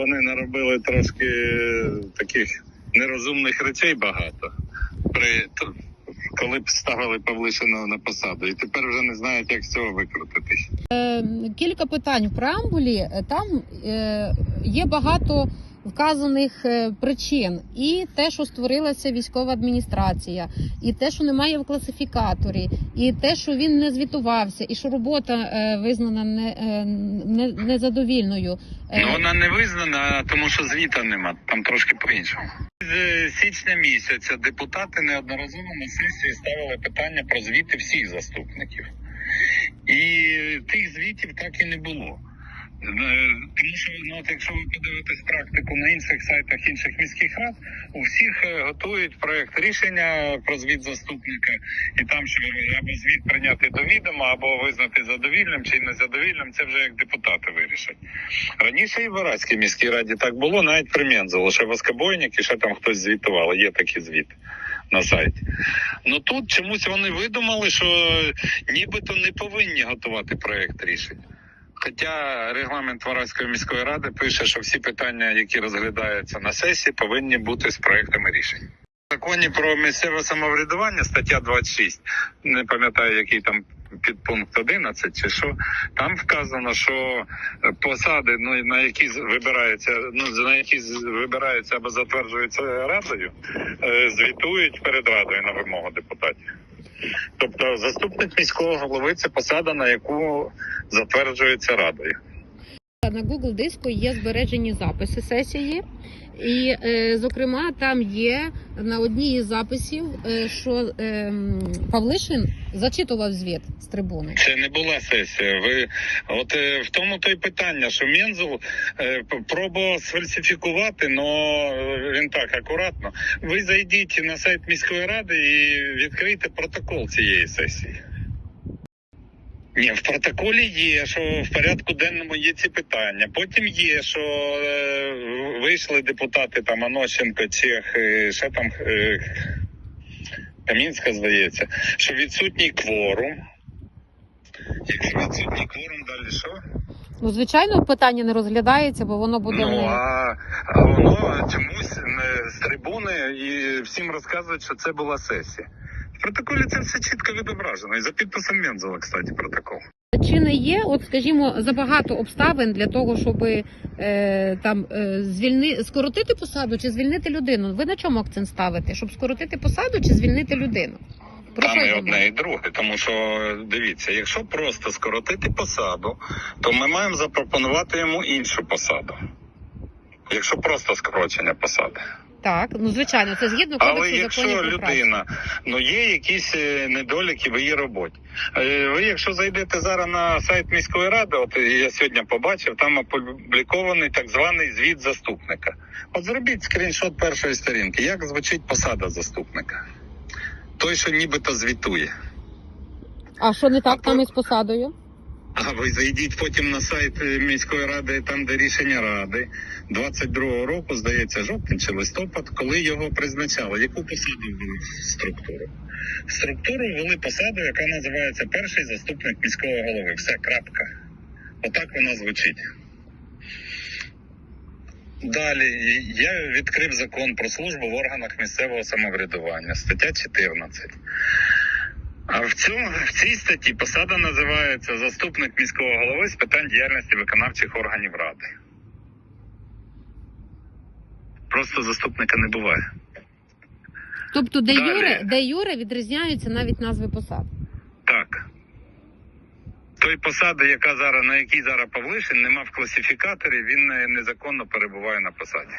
Вони наробили трошки е, таких нерозумних речей багато. При коли б ставили Павлишина на посаду, і тепер вже не знають, як з цього викрутитись. Кілька питань в преамбулі. Е, Там е, є багато вказаних е, причин, і те, що створилася військова адміністрація, і те, що немає в класифікаторі, і те, що він не звітувався, і що робота е, визнана не, е, не, незадовільною. Ну вона не визнана, тому що звіта нема. Там трошки по-іншому. З е, січня місяця депутати неодноразово на сесії ставили питання про звіти всіх заступників. І тих звітів так і не було. Тому що ну, якщо ви подивитесь практику на інших сайтах інших міських рад, у всіх е, готують проект рішення про звіт заступника, і там що або звіт прийняти до відома, або визнати задовільним чи незадовільним, це вже як депутати вирішать. Раніше і в Вараській міській раді так було, навіть при Мензелу, ще Воскобойник і ще там хтось звітував, є такі звіти. На сайті. Ну тут чомусь вони видумали, що нібито не повинні готувати проект рішення. Хоча регламент Вараської міської ради пише, що всі питання, які розглядаються на сесії, повинні бути з проектами рішень. В законі про місцеве самоврядування, стаття 26, не пам'ятаю, який там підпункт 11 чи що, там вказано, що посади, ну на які вибираються, ну на які вибираються або затверджуються радою, е, звітують перед радою на вимогу депутатів. Тобто заступник міського голови це посада, на яку затверджується радою. На Google диску є збережені записи сесії, і, е, зокрема, там є на одній із записів, е, що ем, Павлишин зачитував звіт з трибуни. Це не була сесія. Ви от е, в тому то й питання, що Мензел пробував сфальсифікувати, але він так акуратно. Ви зайдіть на сайт міської ради і відкрийте протокол цієї сесії. Ні, в протоколі є, що в порядку денному є ці питання. Потім є, що е, вийшли депутати там Анощенко, Чех, е, ще там е, Камінська, здається, що відсутній кворум. Якщо відсутній кворум, далі що? Ну, звичайно, питання не розглядається, бо воно буде Ну а, а воно чомусь не з трибуни і всім розказують, що це була сесія. В протоколі це все чітко відображено. І за підписом Мензела, кстати, протокол. чи не є, от скажімо, забагато обставин для того, щоб е, там е, звільни скоротити посаду чи звільнити людину. Ви на чому акцент ставите? Щоб скоротити посаду чи звільнити людину? Про Там і одне, і друге. Тому що дивіться, якщо просто скоротити посаду, то ми маємо запропонувати йому іншу посаду. Якщо просто скорочення посади. Так, ну звичайно, це згідно Але кодексу якщо законів про працю. людина, ну є якісь е, недоліки в її роботі. Е, Ви, якщо зайдете зараз на сайт міської ради, от я сьогодні побачив, там опублікований так званий звіт заступника. От зробіть скріншот першої сторінки. Як звучить посада заступника? Той, що нібито звітує. А що не так А там то- із посадою? А ви зайдіть потім на сайт е, міської ради, там де рішення ради 22-го року, здається, жовтень чи листопад, коли його призначали. Яку посаду ввели в структуру? В структуру ввели посаду, яка називається перший заступник міського голови. Все, крапка. Отак вона звучить. Далі я відкрив закон про службу в органах місцевого самоврядування, стаття 14. А в цьому в цій статті посада називається заступник міського голови з питань діяльності виконавчих органів ради. Просто заступника не буває. Тобто, де Далі. юре, де юре відрізняються навіть назви посад. Так. Той посади, яка зараз на якій зараз Павлишин, нема в класифікаторі, він незаконно перебуває на посаді.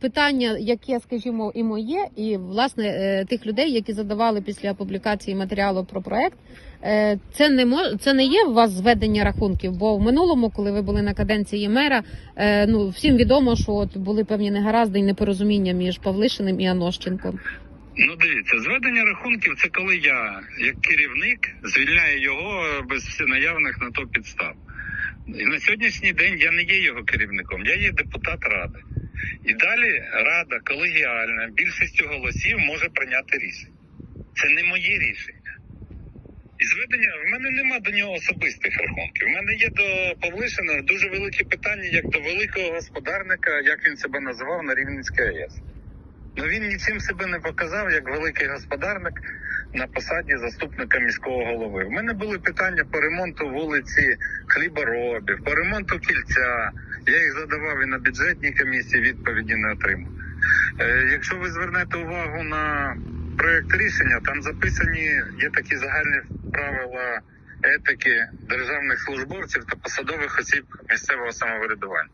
Питання, яке, скажімо, і моє, і власне е, тих людей, які задавали після публікації матеріалу про проект, е, це не мож... це не є у вас зведення рахунків. Бо в минулому, коли ви були на каденції мера, е, ну всім відомо, що от були певні негаразди і непорозуміння між Павлишиним і Анощенком. Ну, дивіться, зведення рахунків це коли я, як керівник, звільняю його без всі- наявних на то підстав. І на сьогоднішній день я не є його керівником, я є депутат ради. І далі рада колегіальна більшістю голосів може прийняти рішення. Це не моє рішення. І зведення в мене нема до нього особистих рахунків. У мене є до Павлишина дуже великі питання, як до великого господарника, як він себе називав на Рівненській АЕС. Ну він нічим себе не показав як великий господарник на посаді заступника міського голови. У мене були питання по ремонту вулиці хліборобів, по ремонту кільця. Я їх задавав і на бюджетній комісії, відповіді не отримав. Е, якщо ви звернете увагу на проєкт рішення, там записані є такі загальні правила етики державних службовців та посадових осіб місцевого самоврядування.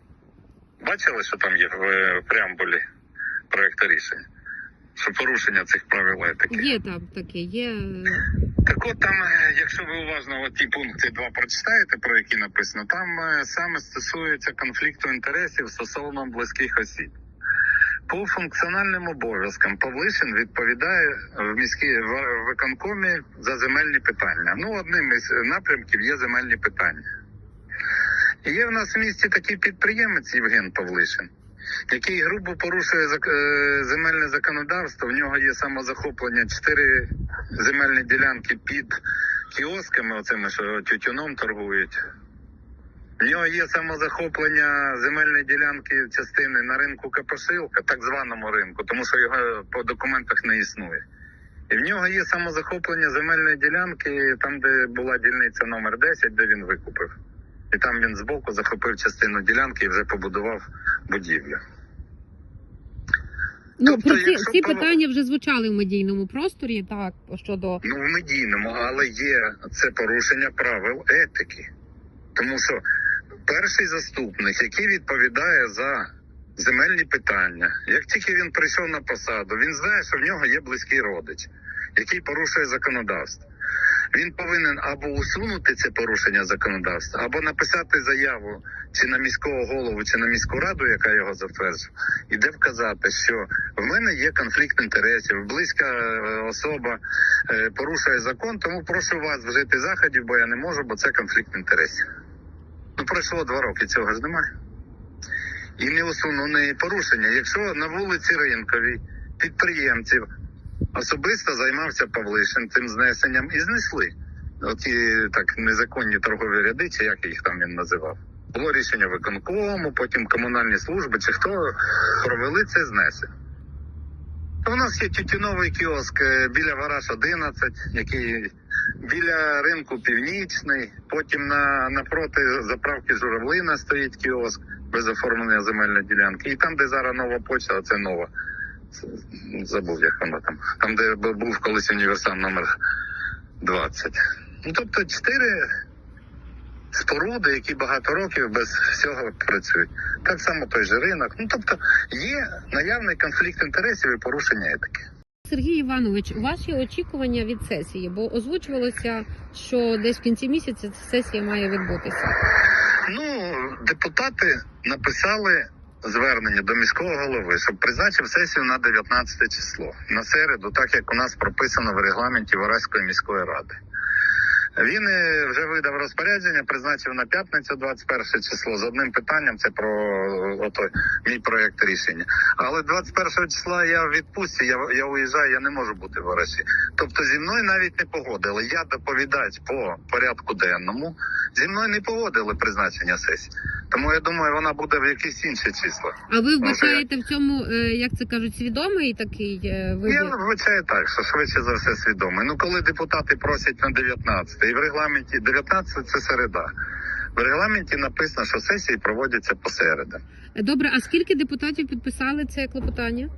Бачили, що там є в е, преамбулі проєкту рішення? Що порушення цих правил етики. Є там таке, є. Так от там, е, якщо ви уважно ті пункти два прочитаєте, про які написано, там е, саме стосується конфлікту інтересів стосовно близьких осіб. По функціональним обов'язкам Павлишин відповідає в міській в виконкомі за земельні питання. Ну, одним із напрямків є земельні питання. Є в нас в місті такий підприємець Євген Павлишин, який грубо порушує е, земельне законодавство. В нього є самозахоплення чотири земельні ділянки під кіосками, оцими, що тютюном торгують. В нього є самозахоплення земельної ділянки частини на ринку Капошилка, так званому ринку, тому що його по документах не існує. І в нього є самозахоплення земельної ділянки, там, де була дільниця номер 10, де він викупив. І там він збоку захопив частину ділянки і вже побудував будівлю. Ну Тобто, про ці, якщо ці питання вже звучали в медійному просторі. Так щодо Ну, в медійному, але є це порушення правил етики. Тому що перший заступник, який відповідає за земельні питання, як тільки він прийшов на посаду, він знає, що в нього є близький родич, який порушує законодавство. Він повинен або усунути це порушення законодавства, або написати заяву чи на міського голову, чи на міську раду, яка його затверджує, і де вказати, що в мене є конфлікт інтересів, близька е, особа е, порушує закон, тому прошу вас вжити заходів, бо я не можу, бо це конфлікт інтересів. Ну пройшло два роки, цього ж немає. І не усунені порушення. Якщо на вулиці Ринковій підприємців особисто займався Павлишин цим знесенням і знесли. Оті так незаконні торгові ряди, чи як їх там він називав. Було рішення виконкому, потім комунальні служби, чи хто провели це знесення. У нас є тютюновий кіоск е, біля Вараж 11, який біля ринку Північний. Потім на напроти заправки Журавлина стоїть кіоск без оформлення земельної ділянки. І там, де зараз нова почта, це нова. Забув, як воно там. Там, де був колись універсам номер 20. Ну тобто чотири споруди, які багато років без всього працюють. Так само той же ринок. Ну тобто є наявний конфлікт інтересів і порушення етики. Сергій Іванович, ваші очікування від сесії, бо озвучувалося, що десь в кінці місяця ця сесія має відбутися. Ну, депутати написали звернення до міського голови, щоб призначив сесію на 19 число на середу, так як у нас прописано в регламенті Вараської міської ради. Він е, вже видав розпорядження, призначив на п'ятницю 21 число з одним питанням. Це про е, ото, мій проєкт рішення. Але 21 числа я в відпустці, я, я уїжджаю, я не можу бути в Вараші. Тобто зі мною навіть не погодили. Я доповідач по порядку денному. Зі мною не погодили призначення сесії. Тому я думаю, вона буде в якісь інші числа. А ви що вбачаєте в цьому, е, як це кажуть, свідомий такий е, Я вбачаю так, що швидше за все свідомий. Ну коли депутати просять на 19, і в регламенті 19 це середа. В регламенті написано, що сесії проводяться посередам. Добре, а скільки депутатів підписали це клопотання?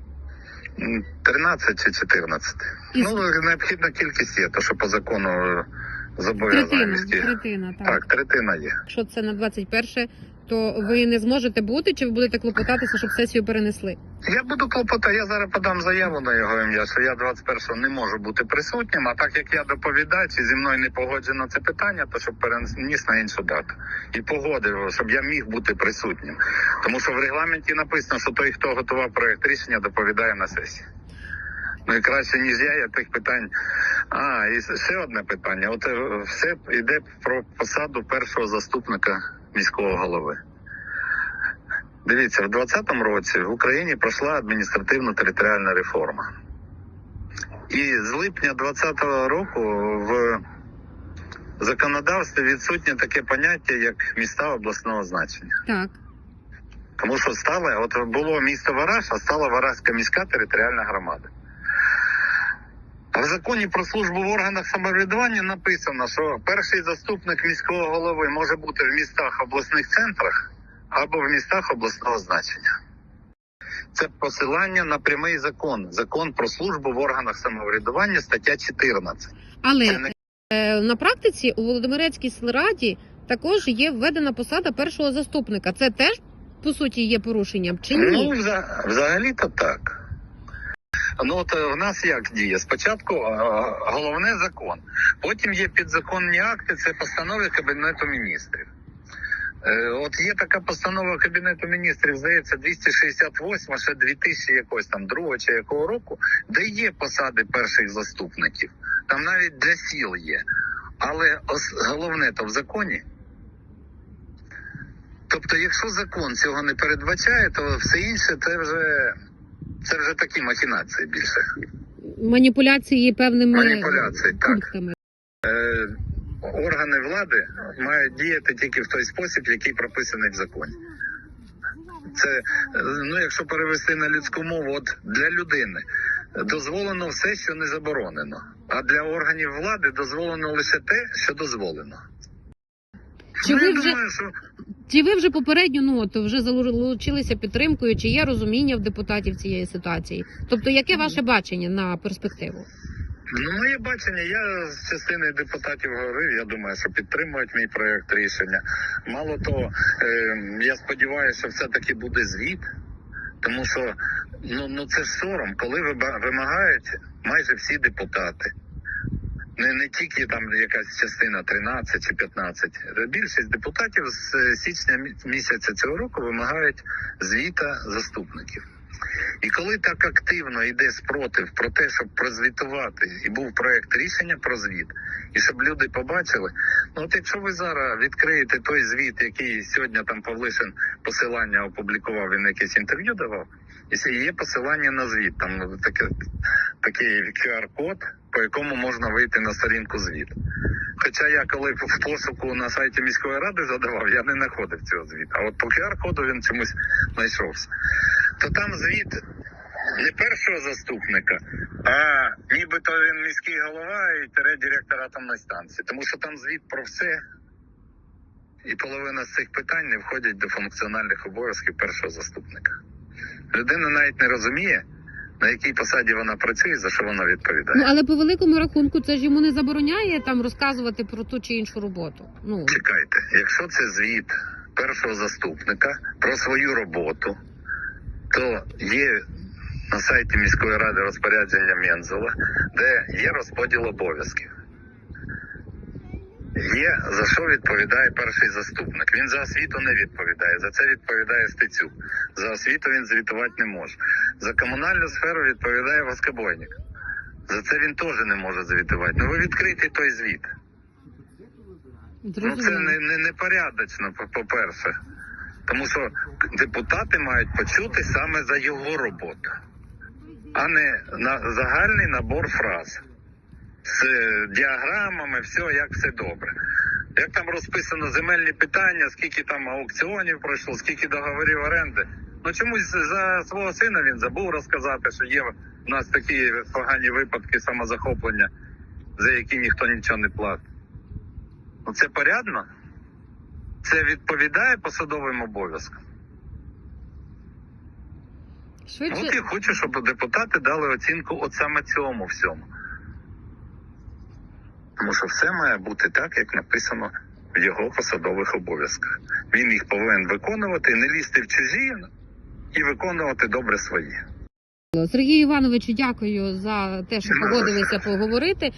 М, 13 чи 14. І Ну, необхідна кількість є, то що по закону е, третина, третина, так. Так, третина є. Якщо це на 21, то ви не зможете бути, чи ви будете клопотатися, щоб сесію перенесли? Я буду клопотати, я зараз подам заяву на його ім'я, що я 21-го не можу бути присутнім, а так як я доповідач і зі мною не погоджено це питання, то щоб переніс на іншу дату. І погодив, щоб я міг бути присутнім. Тому що в регламенті написано, що той, хто готував проект рішення, доповідає на сесії. Ну і краще, ніж я, я тих питань. А, і ще одне питання. От е, все йде про посаду першого заступника міського голови. Дивіться, в 2020 році в Україні пройшла адміністративно-територіальна реформа. І з липня 2020 року в законодавстві відсутнє таке поняття, як міста обласного значення. Так. Тому що стало, от було місто Вараж, а стала Варажська міська територіальна громада. В законі про службу в органах самоврядування написано, що перший заступник міського голови може бути в містах обласних центрах або в містах обласного значення. Це посилання на прямий закон. Закон про службу в органах самоврядування, стаття 14. Але не- е, на практиці у Володимирецькій сільраді також є введена посада першого заступника. Це теж по суті є порушенням чи Ну, ні? вза- взагалі-то так. Ну, от е, в нас як діє? Спочатку е, головне закон, потім є підзаконні акти, це постанови Кабінету міністрів. Е, От є така постанова Кабінету міністрів, здається, 268, ще 2000 якось там другого чи якого року, де є посади перших заступників. Там навіть для сіл є. Але головне то в законі. Тобто, якщо закон цього не передбачає, то все інше це вже це вже такі махінації більше. Маніпуляції певними Маніпуляції, так. Е, органи влади мають діяти тільки в той спосіб, який прописаний в законі. Це ну, якщо перевести на людську мову, от для людини дозволено все, що не заборонено. А для органів влади дозволено лише те, що дозволено. Чи ну, ви я вже- думаю, що Чи ви вже попередньо ну от вже залучилися підтримкою? Чи є розуміння в депутатів цієї ситуації? Тобто, яке ваше бачення на перспективу? Ну, моє бачення, я з частиною депутатів говорив. Я думаю, що підтримують мій проект рішення. Мало того, е, я сподіваюся, що все-таки буде звіт, тому що ну, ну це ж сором, коли вимагають майже всі депутати. Не, не тільки там якась частина 13 чи 15. Більшість депутатів з е, січня місяця цього року вимагають звіта заступників. І коли так активно йде спротив про те, щоб прозвітувати, і був проект рішення про звіт, і щоб люди побачили, ну от якщо ви зараз відкриєте той звіт, який сьогодні там Павлишин посилання опублікував, він якесь інтерв'ю давав, і є посилання на звіт, там таке, такий QR-код, по якому можна вийти на сторінку звіту. Хоча я коли в пошуку на сайті міської ради задавав, я не знаходив цього звіту. А от по QR-коду він чомусь знайшовся. То там звіт не першого заступника, а нібито він міський голова і тере директор атомної станції. Тому що там звіт про все. І половина з цих питань не входять до функціональних обов'язків першого заступника. Людина навіть не розуміє, на якій посаді вона працює, за що вона відповідає. Ну але по великому рахунку це ж йому не забороняє там розказувати про ту чи іншу роботу. Ну Чекайте, якщо це звіт першого заступника про свою роботу, то є на сайті міської ради розпорядження Мензела, де є розподіл обов'язків. Є за що відповідає перший заступник. Він за освіту не відповідає. За це відповідає Стецюк. За освіту він звітувати не може. За комунальну сферу відповідає Воскобойник. За це він теж не може звітувати. Ну ви відкрийте той звіт. Ну, це не, не, непорядочно, по- по-перше. Тому що депутати мають почути саме за його роботу, а не на загальний набор фраз з діаграмами, все, як все добре. Як там розписано земельні питання, скільки там аукціонів пройшло, скільки договорів оренди. Ну чомусь за свого сина він забув розказати, що є в нас такі погані випадки самозахоплення, за які ніхто нічого не платить. Ну це порядно? Це відповідає посадовим обов'язкам. Швидше От я хочу, щоб депутати дали оцінку от саме цьому всьому. Тому що все має бути так, як написано в його посадових обов'язках. Він їх повинен виконувати, не лізти в чужі і виконувати добре свої. Сергію Івановичу, дякую за те, що погодилися поговорити.